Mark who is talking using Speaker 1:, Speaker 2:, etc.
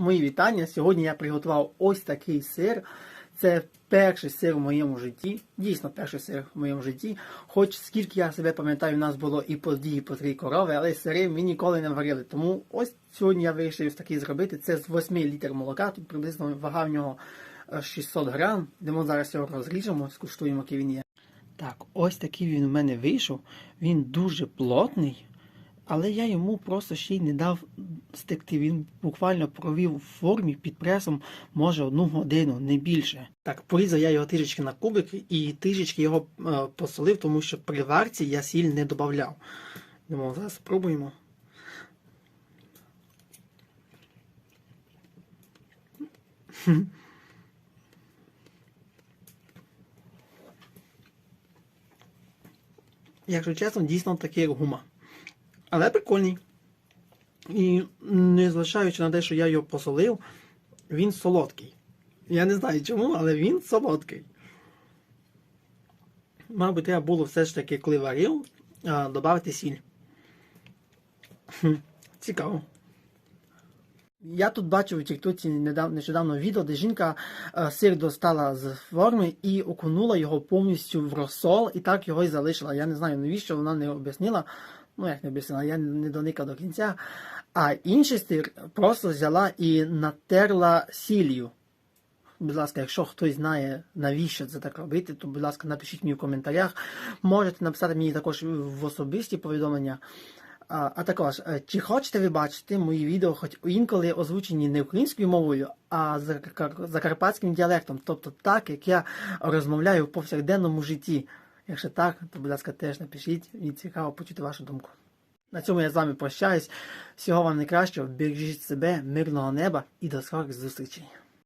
Speaker 1: Мої вітання. Сьогодні я приготував ось такий сир. Це перший сир в моєму житті. Дійсно, перший сир в моєму житті. Хоч скільки я себе пам'ятаю, у нас було і по дві, і по три корови, але сири ми ніколи не варили. Тому ось сьогодні я вирішив такий зробити. Це з 8 літр молока. Тут приблизно вага в нього е, 600 грам. Йдемо зараз його розріжемо, скуштуємо, який він є. Так, ось такий він у мене вийшов. Він дуже плотний. Але я йому просто ще й не дав стекти. Він буквально провів в формі під пресом, може, одну годину, не більше. Так, порізав я його трішечки на кубики і трішечки його е, посолив, тому що при варці я сіль не додавав. Думаю, зараз спробуємо. Якщо чесно, дійсно такий гума. Але прикольний. І незважаючи на те, що я його посолив, він солодкий. Я не знаю чому, але він солодкий. Мабуть, треба було все ж таки, коли варив, додати сіль. Цікаво. Я тут бачив у Тіктоці нещодавно відео, де жінка е, сир достала з форми і окунула його повністю в розсол, і так його і залишила. Я не знаю, навіщо вона не об'яснила. Ну, як не об'яснила, я не доникав до кінця. А інший сир просто взяла і натерла сіллю. Будь ласка, якщо хтось знає, навіщо це так робити, то, будь ласка, напишіть мені в коментарях. Можете написати мені також в особисті повідомлення. А, також, е, чи хочете ви бачити мої відео, хоч інколи озвучені не українською мовою, а закарпатським діалектом, тобто так, як я розмовляю в повсякденному житті. Якщо так, то, будь ласка, теж напишіть, мені цікаво почути вашу думку. На цьому я з вами прощаюсь. Всього вам найкращого, бережіть себе, мирного неба і до скорих зустрічей.